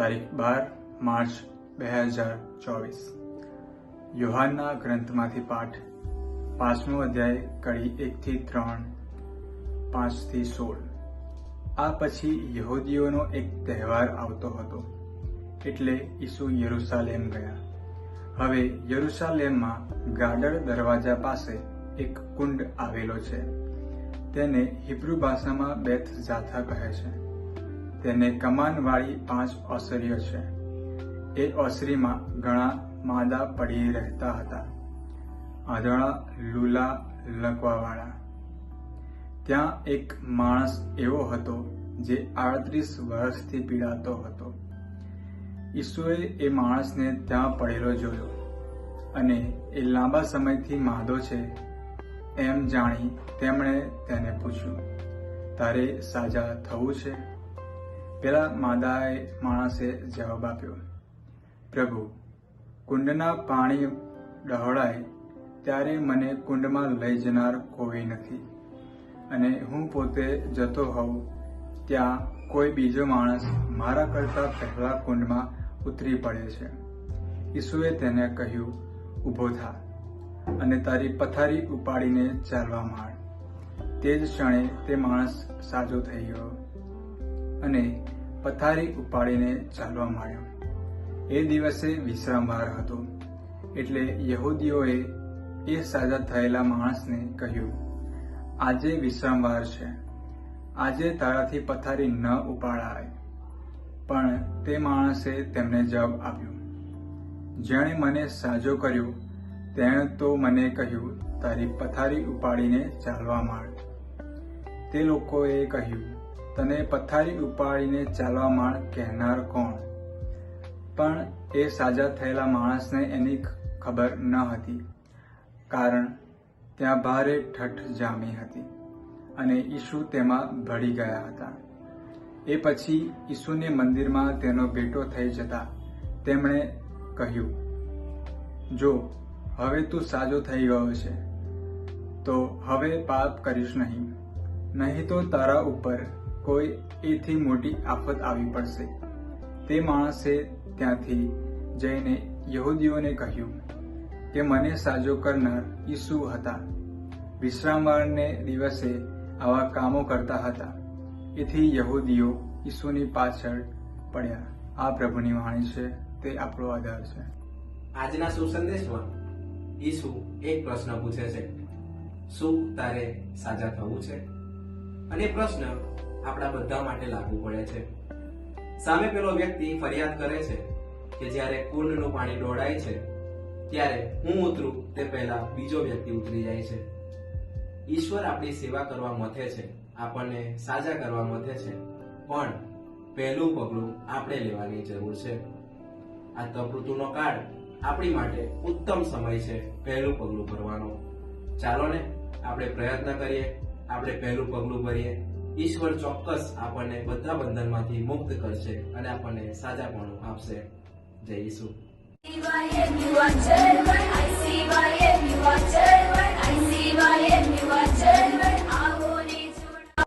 તારીખ બાર માર્ચ બે હજાર ચોવીસ. યોહાનના ગ્રંથમાંથી પાઠ, પાંચમો અધ્યાય, કડી એકથી ત્રણ, પાંચથી સોળ. આ પછી યહૂદીઓનો એક તહેવાર આવતો હતો, એટલે ઈસુ યરુસાલેમ ગયા. હવે યરુસાલેમમાં ગાડર દરવાજા પાસે એક કુંડ આવેલો છે. તેને હિબ્રુ ભાષામાં બેથ જાથા કહે છે. તેને કમાનવાળી પાંચ ઓસરીઓ છે. એ ઓસરીમાં ઘણા માદા પડી રહેતા હતા. આંધળા, લૂલા, લકવાવાળા. ત્યાં એક માણસ એવો હતો જે આડત્રીસ વર્ષથી પીડાતો હતો. ઈસુએ એ માણસને ત્યાં પડેલો જોયો અને એ લાંબા સમયથી માંદો છે એમ જાણી તેમણે તેને પૂછ્યું, તારે સાજા થવું છે? પેલા માદાએ માણસે જવાબ આપ્યો, પ્રભુ, કુંડના પાણી ડહોળાય ત્યારે મને કુંડમાં લઈ જનાર કોઈ નથી. અને હું પોતે જતો હોઉં ત્યાં કોઈ બીજો માણસ મારા કરતા પહેલા કુંડમાં ઉતરી પડે છે. ઈસુએ તેને કહ્યું ઊભો થા અને તારી પથારી ઉપાડીને ચાલવા માંડ. તે જ ક્ષણે તે માણસ સાજો થઈ ગયો. અને પથારી ઉપાડીને ચાલવા માંડ્યો. એ દિવસે વિશ્રામવાર હતો. એટલે યહૂદીઓએ એ સાજા થયેલા માણસને કહ્યું, આજે વિશ્રામવાર છે. આજે તારાથી પથારી ન ઉપાડાય. પણ તે માણસે તેમને જવાબ આપ્યો, જેણે મને સાજો કર્યો, તેણે તો મને કહ્યું, તારી પથારી ઉપાડીને ચાલવા માંડ. તે લોકોએ કહ્યું તને પથારી ઉપાડીને ચાલવા માંડ, કહેનાર કોણ? પણ એ સાજા થયેલા માણસને એની ખબર ન હતી, કારણ ત્યાં ભારે ઠઠ જામી હતી અને ઈસુ તેમાં ભળી ગયા હતા. એ પછી ઈસુને મંદિરમાં તેનો ભેટો થઈ જતા તેમણે કહ્યું, જો, હવે તું સાજો થઈ ગયો છે, તો હવે પાપ કરીશ નહીં. નહીં તો તારા ઉપર કોઈ એથી મોટી આફત આવી પડશે. તે માણસે ત્યાંથી જઈને યહૂદીઓને કહ્યું કે મને સાજો કરનાર ઈસુ હતા. વિશ્રામવારને દિવસે આવા કામો કરતા હતા. એથી યહૂદીઓ ઈસુની પાછળ પડ્યા. આ પ્રભુની વાણી છે, તે આપણો આધાર છે. આજના સુસંદેશમાં ઈસુ એક પ્રશ્ન પૂછે છે. શું તારે સાજા થવું છે? અને પ્રશ્ન આપણા બધા માટે લાગુ પડે છે. સામે પેલો વ્યક્તિ ફરિયાદ કરે છે કે જ્યારે કુંડનું પાણી દોડાય છે, ત્યારે હું ઉતરું તે પહેલા બીજો વ્યક્તિ ઉતરી જાય છે. ઈશ્વર આપણી સેવા કરવા મથે છે, આપણને સાજા કરવા મથે છે, પણ પહેલું પગલું આપણે લેવાની જરૂર છે. આ તપઋતુનો કાળ આપણી માટે ઉત્તમ સમય છે પહેલું પગલું ભરવાનો. ચાલો ને, આપણે પ્રયત્ન કરીએ, આપણે પહેલું પગલું ભરીએ. ઈશ્વર ચોક્કસ આપણને બધા બંધનમાંથી મુક્ત કરશે અને આપણને સાજાપણું આપશે. જય ઈસુ.